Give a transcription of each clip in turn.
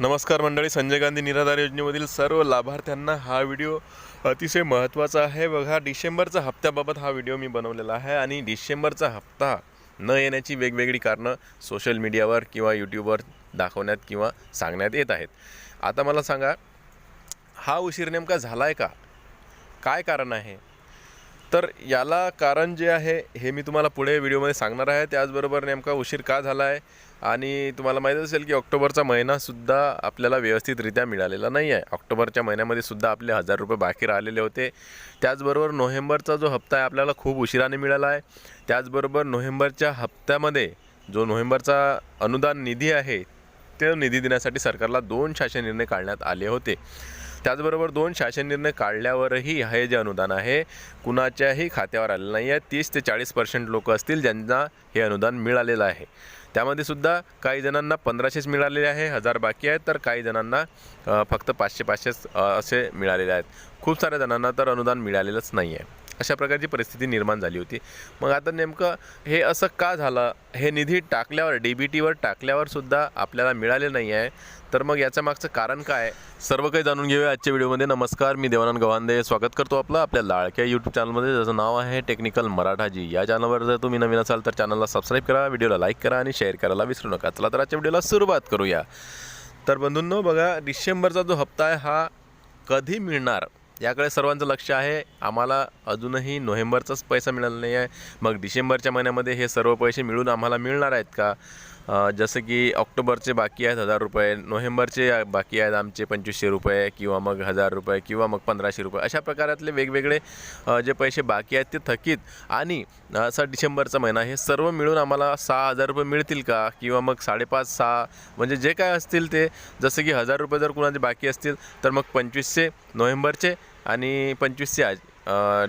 नमस्कार मंडळी संजय गांधी निराधार योजनेमधील सर्व लाभार्थ्यांना हा व्हिडिओ अतिशय महत्त्वाचा आहे. बघा डिसेंबरचा हप्त्याबाबत हा व्हिडिओ मी बनवलेला आहे आणि डिसेंबरचा हप्ता न येण्याची वेगवेगळी कारणं सोशल मीडियावर किंवा यूट्यूबवर दाखवण्यात किंवा सांगण्यात येत आहेत. आता मला सांगा हा उशीर नेमका झाला आहे का? काय कारण आहे? तर याला कारण जे आहे हे मी तुम्हाला पुढे व्हिडिओमध्ये सांगणार आहे. त्याचबरोबर नेमका उशीर का झाला आहे आणि तुम्हाला माहीत असेल की ऑक्टोबरचा महिनासुद्धा आपल्याला व्यवस्थितरित्या मिळालेला नाही आहे. ऑक्टोबरच्या महिन्यामध्ये सुद्धा आपले हजार रुपये बाकी राहिलेले होते. त्याचबरोबर नोव्हेंबरचा जो हप्ता आहे आपल्याला खूप उशिराने मिळाला आहे. त्याचबरोबर नोव्हेंबरच्या हप्त्यामध्ये जो नोव्हेंबरचा अनुदान निधी आहे ते निधी देण्यासाठी सरकारला दोन शासन निर्णय काढण्यात आले होते. त्याचबरोबर दोन शासन निर्णय काढल्यावरही हे जे अनुदान आहे कुणाच्याही खात्यावर आलेलं नाही आहे. तीस ते चाळीस पर्सेंट लोक असतील ज्यांना हे अनुदान मिळालेलं आहे. त्यामध्ये सुद्धा काही जणांना पंधराशेच मिळालेले आहे हजार बाकी आहेत तर काही जणांना फक्त पाचशे पाचशेच असे मिळालेले आहेत. खूप साऱ्या जणांना तर अनुदान मिळालेलंच नाही आहे अशा प्रकारची परिस्थिती निर्माण झाली होती. मग आता नेमकं हे असं का झालं? हे निधी टाकल्यावर डी बी टीवर टाकल्यावरसुद्धा आपल्याला मिळाले नाही आहे. तर मग याच्या मागचं कारण काय? सर्व काही जाणून घेऊया आजच्या व्हिडिओमध्ये. नमस्कार मी देवानंद गवांदे. स्वागत करतो आपलं आपल्या लाडक्या यूट्यूब चॅनलमध्ये ज्याचं नाव आहे टेक्निकल मराठाजी या चॅनलवर जर तुम्ही नवीन असाल तर चॅनलला सबस्क्राईब करा व्हिडिओला लाईक करा आणि शेअर करायला विसरू नका. चला तर आजच्या व्हिडिओला सुरुवात करूया. तर बंधूंनो बघा डिसेंबरचा जो हप्ता आहे हा कधी मिळणार? याकडे सर्वांचं लक्ष आहे. आम्हाला अजूनही नोव्हेंबरचाच पैसा मिळाला नाही आहे मग डिसेंबरच्या महिन्यामध्ये हे सर्व पैसे मिळून आम्हाला मिळणार आहेत का? जसं की ऑक्टोबरचे बाकी आहेत हजार रुपये नोव्हेंबरचे बाकी आहेत आमचे पंचवीसशे रुपये किंवा मग हजार रुपये किंवा मग पंधराशे रुपये. अशा प्रकारातले वेगवेगळे जे पैसे बाकी आहेत ते थकीत. आणि असा डिसेंबरचा महिना हे सर्व मिळून आम्हाला सहा हजार रुपये मिळतील का? किंवा मग साडेपाच सहा म्हणजे जे काय असतील ते जसं की हजार रुपये जर कुणाचे बाकी असतील तर मग पंचवीसशे नोव्हेंबरचे आणि पंचवीसशे आज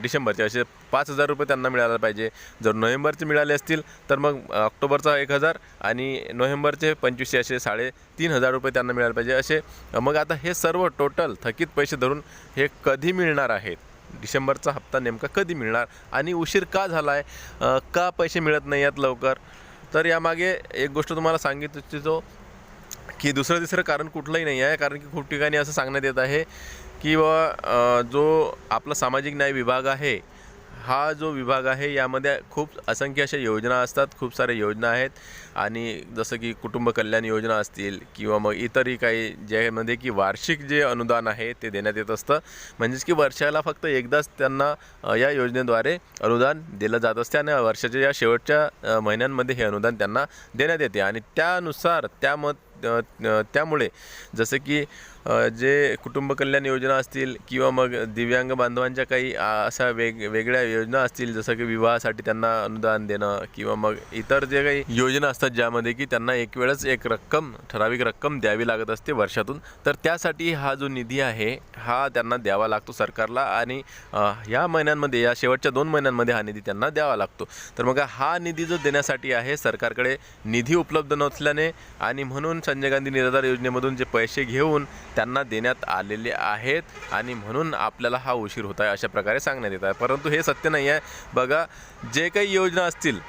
डिसेंबरचे असे पाच हजार रुपये त्यांना मिळायला पाहिजे. जर नोव्हेंबरचे मिळाले असतील तर मग ऑक्टोबरचा एक हजार आणि नोव्हेंबरचे पंचवीसशे असे साडेतीन हजार रुपये त्यांना मिळायला पाहिजे. असे मग आता हे सर्व टोटल थकीत पैसे धरून हे कधी मिळणार आहेत? डिसेंबरचा हप्ता नेमका कधी मिळणार? आणि उशीर का झाला आहे का पैसे मिळत नाही आहेत लवकर? तर यामागे एक गोष्ट तुम्हाला सांगितलं इच्छितो की दुसरं तिसरं कारण कुठलंही नाही आहे. कारण की खूप ठिकाणी असं सांगण्यात येत आहे की बा जो आपला सामाजिक न्याय विभाग आहे हा जो विभाग आहे यामध्ये खूप असंख्य अशा योजना असतात. खूप साऱ्या योजना आहेत. आणि जसं की कुटुंब कल्याण योजना असतील किंवा मग इतरही काही ज्यामध्ये की वार्षिक जे अनुदान आहे ते देण्यात येत असतं. म्हणजेच की वर्षाला फक्त एकदाच त्यांना या योजनेद्वारे अनुदान दिलं जात असते आणि वर्षाच्या या शेवटच्या महिन्यांमध्ये हे अनुदान त्यांना देण्यात येते. आणि त्यानुसार त्या मत त्यामुळे जसं की जे कुटुंब कल्याण योजना असतील किंवा मग दिव्यांग बांधवांच्या काही अशा वेग वेगळ्या योजना असतील जसं की विवाहासाठी त्यांना अनुदान देणं किंवा मग इतर जे काही योजना असतात ज्यामध्ये की त्यांना एक वेळच एक रक्कम ठराविक रक्कम द्यावी लागत असते वर्षातून तर त्यासाठी हा जो निधी आहे हा त्यांना द्यावा लागतो सरकारला आणि ह्या महिन्यांमध्ये या शेवटच्या दोन महिन्यांमध्ये हा निधी त्यांना द्यावा लागतो. तर मग हा निधी जो देण्यासाठी आहे सरकारकडे निधी उपलब्ध नसल्याने आणि म्हणून संजय गांधी निराधार योजनेमधून जे पैसे घेऊन त्यांना देण्यात आलेले आहेत आणि म्हणून आपल्याला हा उशीर होत आहे अशा प्रकारे सांगण्यात येत आहे. परंतु हे सत्य नाही आहे. बघा जे काही योजना असतील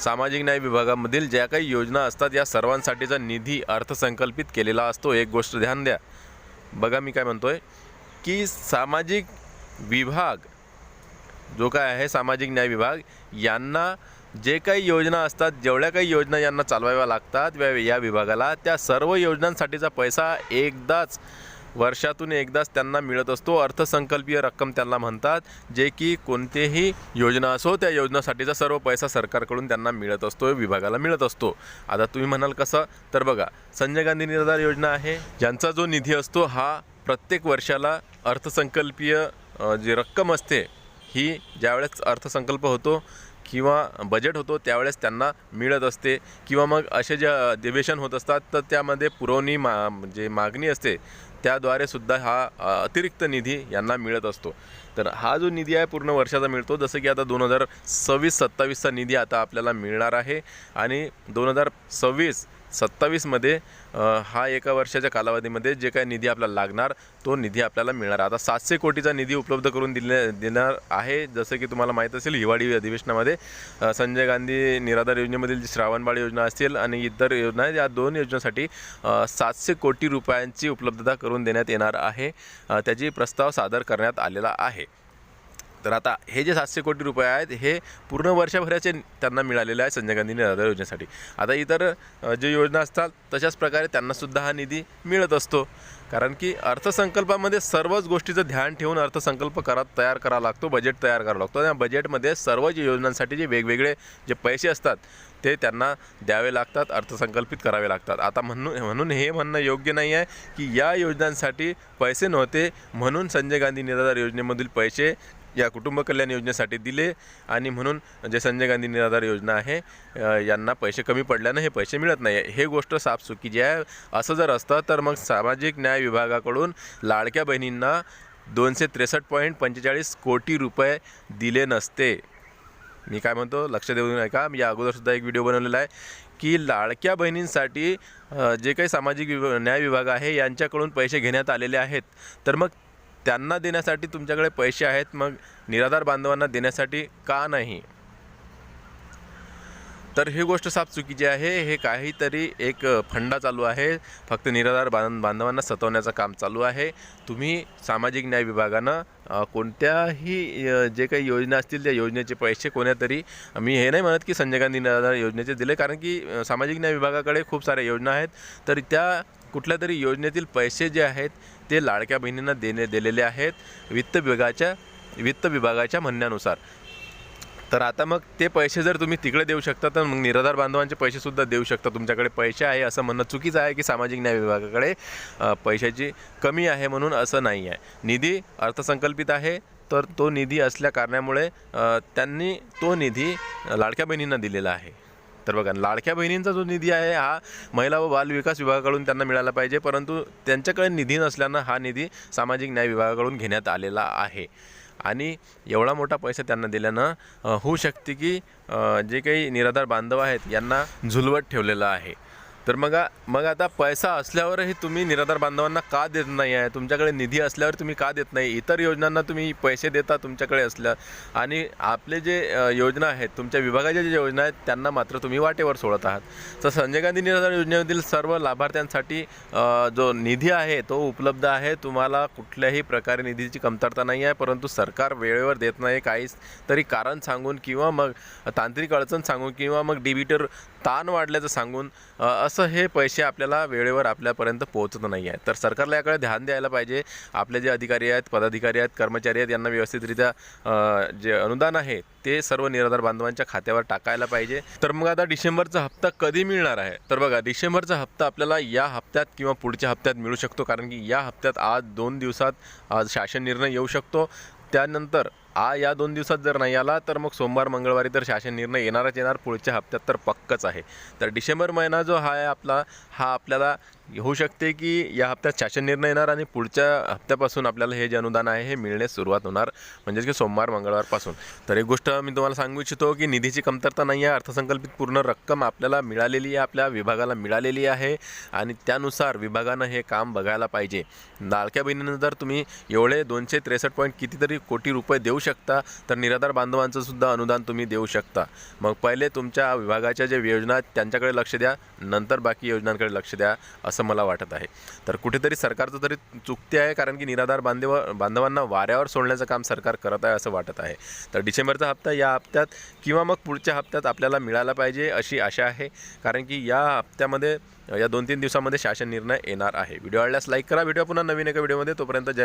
सामाजिक न्याय विभागामधील ज्या काही योजना असतात या सर्वांसाठीचा निधी अर्थसंकल्पित केलेला असतो. एक गोष्ट ध्यान द्या. बघा मी काय म्हणतोय की सामाजिक विभाग जो काय आहे सामाजिक न्याय विभाग यांना जे काही योजना असतात जेवढ्या काही योजना यांना चालवाव्या लागतात या विभागाला त्या सर्व योजनांसाठीचा पैसा एकदाच वर्षातून एकदाच त्यांना मिळत असतो. अर्थसंकल्पीय रक्कम त्यांना म्हणतात जे की कोणतेही योजना असो त्या योजनासाठीचा सर्व पैसा सरकारकडून त्यांना मिळत असतो विभागाला मिळत असतो. आता तुम्ही म्हणाल कसं? तर बघा संजय गांधी निराधार योजना आहे ज्यांचा जो निधी असतो हा प्रत्येक वर्षाला अर्थसंकल्पीय जी रक्कम असते ही ज्यावेळेस अर्थसंकल्प होतो किंवा बजेट होतो त्यावेळेस त्यांना मिळत असते. किंवा मग असे जे अधिवेशन होत असतात तर त्यामध्ये पुरवणी मा जे मागणी असते त्याद्वारे सुद्धा हा अतिरिक्त निधी यांना मिळत असतो. तर हा जो निधी आहे पूर्ण वर्षाचा मिळतो. जसं की आता दोन हजार सव्वीस सत्तावीसचा निधी आता आपल्याला मिळणार आहे. आणि दोन हजार सव्वीस सत्तावीसमध्ये हा एका वर्षाच्या कालावधीमध्ये जे काही निधी आपल्याला लागणार तो निधी आपल्याला मिळणार. आता सातशे कोटीचा निधी उपलब्ध करून दिले देणार आहे जसं की तुम्हाला माहीत असेल हिवाळी अधिवेशनामध्ये संजय गांधी निराधार योजनेमधील जी श्रावणबाळ योजना असतील आणि इतर योजना या दोन योजनांसाठी सातशे कोटी रुपयांची उपलब्धता करून देण्यात येणार आहे. त्याची प्रस्ताव सादर करण्यात आलेला आहे. तर आता हे जे सातशे कोटी रुपये आहेत हे पूर्ण वर्षभराचे त्यांना मिळालेले आहे संजय गांधी निराधार योजनेसाठी. आता इतर जे योजना असतात तशाच प्रकारे त्यांनासुद्धा हा निधी मिळत असतो. कारण की अर्थसंकल्पामध्ये सर्वच गोष्टीचं ध्यान ठेवून अर्थसंकल्प करा तयार करावा लागतो बजेट तयार करावा लागतो. त्या बजेटमध्ये सर्व जे योजनांसाठी जे वेगवेगळे जे पैसे असतात ते त्यांना द्यावे लागतात अर्थसंकल्पित करावे लागतात. आता म्हणून म्हणून हे म्हणणं योग्य नाही आहे की या योजनांसाठी पैसे नव्हते म्हणून संजय गांधी निराधार योजनेमधील पैसे या कुटुंब कल्याण योजनेसाठी दिले आणि म्हणून जे संजय गांधी निराधार योजना आहे यांना पैसे कमी पडल्यानं हे पैसे मिळत नाही. हे गोष्ट साफ चुकीची आहे असं जर असतं तर मग सामाजिक न्याय विभागाकडून लाडक्या बहिणींना दोनशे त्रेसष्ट पॉईंट पंचेचाळीस कोटी रुपये दिले नसते. मी काय म्हणतो लक्ष देऊन ऐका मी या अगोदरसुद्धा एक व्हिडिओ बनवलेला आहे की लाडक्या बहिणींसाठी जे काही सामाजिक विभ न्याय विभाग आहे यांच्याकडून पैसे घेण्यात आलेले आहेत. तर मग त्यांना देण्यासाठी तुमच्याकडे पैसे आहेत मग निराधार बांधवांना देण्यासाठी का नाही? तर ही गोष्ट साफ चुकीची आहे. हे काहीतरी एक फंडा चालू आहे. फक्त निराधार बांध बांधवांना सतवण्याचं काम चालू आहे. तुम्ही सामाजिक न्याय विभागानं कोणत्याही जे काही योजना असतील त्या योजनेचे पैसे कोण्यातरी मी हे नाही म्हणत की संजय गांधी निराधार योजनेचे दिले कारण की सामाजिक न्याय विभागाकडे खूप साऱ्या योजना आहेत. तर त्या कुठल्या तरी योजनेतील पैसे जे आहेत ते लाडक्या बहिणींना देणे दिलेले आहेत वित्त विभागाच्या वित्त विभागाच्या म्हणण्यानुसार. तर आता मग ते पैसे जर तुम्ही तिकडे देऊ शकता तर मग निराधार बांधवांचे पैसेसुद्धा देऊ शकता. तुमच्याकडे पैसे आहे असं म्हणणं चुकीचं आहे की सामाजिक न्याय विभागाकडे पैशाची कमी आहे म्हणून असं नाही आहे. निधी अर्थसंकल्पित आहे तर तो निधी असल्या कारणामुळे त्यांनी तो निधी लाडक्या बहिणींना दिलेला आहे. तर बघा लाडक्या बहिणींचा जो निधी आहे हा महिला व बाल विकास विभागाकडून त्यांना मिळाला पाहिजे परंतु त्यांच्याकडे निधी नसल्यानं हा निधी सामाजिक न्याय विभागाकडून घेण्यात आलेला आहे. आणि एवढा मोठा पैसा त्यांना दिल्यानं होऊ शकते की जे काही निराधार बांधव आहेत यांना झुलवत ठेवलेलं आहे. तर मग मग आता पैसा असल्यावरही तुम्ही निराधार बांधवांना का देत नाही आहे? तुमच्याकडे निधी असल्यावर तुम्ही का देत नाही? इतर योजनांना तुम्ही पैसे देता तुमच्याकडे असल्या आणि आपले जे योजना आहेत तुमच्या विभागाच्या ज्या योजना आहेत त्यांना मात्र तुम्ही वाटेवर सोडत आहात. तर संजय गांधी निराधार योजनेमधील सर्व लाभार्थ्यांसाठी जो निधी आहे तो उपलब्ध आहे. तुम्हाला कुठल्याही प्रकारे निधीची कमतरता नाही आहे परंतु सरकार वेळेवर देत नाही. काहीच तरी कारण सांगून किंवा मग तांत्रिक अडचण सांगून किंवा मग डिबिटर ताण वाढल्याचं सांगून असं असं हे पैसे आपल्याला वेळेवर आपल्यापर्यंत पोहोचत नाही आहे तर सरकारला याकडे ध्यान द्यायला पाहिजे. आपले जे अधिकारी आहेत पदाधिकारी आहेत कर्मचारी आहेत यांना व्यवस्थितरित्या जे अनुदान आहे ते सर्व निराधार बांधवांच्या खात्यावर टाकायला पाहिजे. तर मग आता डिसेंबरचा हप्ता कधी मिळणार आहे? तर बघा डिसेंबरचा हप्ता आपल्याला या हप्त्यात किंवा पुढच्या हप्त्यात मिळू शकतो. कारण की या हप्त्यात आज दोन दिवसात आज शासन निर्णय येऊ शकतो. त्यानंतर आ या दोन दिवसात जर नाही आला तर मग सोमवार मंगळवारी तर शासन निर्णय येणारच येणार. पुढच्या हप्त्यात तर पक्कच आहे. तर डिसेंबर महिना जो हा आहे आपला हा आपल्याला होऊ शकते की या हप्त्यात शासन निर्णय येणार आणि पुढच्या हप्त्यापासून आपल्याला हे जे अनुदान आहे हे मिळण्यास सुरुवात होणार म्हणजेच की सोमवार मंगळवारपासून. तर एक गोष्ट मी तुम्हाला सांगू इच्छितो की निधीची कमतरता नाही आहे अर्थसंकल्पित पूर्ण रक्कम आपल्याला मिळालेली आहे आपल्या विभागाला मिळालेली आहे आणि त्यानुसार विभागानं हे काम बघायला पाहिजे. लाडक्या बहिणीनं जर तुम्ही एवढे दोनशे त्रेसष्ट पॉईंट कितीतरी कोटी रुपये देऊ शकता तर निराधार बांधवांचं सुद्धा अनुदान तुम्ही देऊ शकता. मग पहिले तुमच्या विभागाच्या जे योजना आहेत त्यांच्याकडे लक्ष द्या नंतर बाकी योजनांकडे लक्ष द्या असं असं मला वाटत आहे. तर कुठेतरी सरकारचं तरी चुकते आहे कारण की निराधार बांधव बांधवांना वाऱ्यावर सोडण्याचं काम सरकार करत आहे असं वाटत आहे. तर डिसेंबरचा हप्ता या हप्त्यात किंवा मग पुढच्या हप्त्यात आपल्याला मिळाला पाहिजे अशी आशा आहे. कारण की या हप्त्यामध्ये या दोन तीन दिवसामध्ये शासन निर्णय येणार आहे. व्हिडिओ आवडल्यास लाईक करा. व्हिडिओ पुन्हा नवीन एका व्हिडिओमध्ये तोपर्यंत जय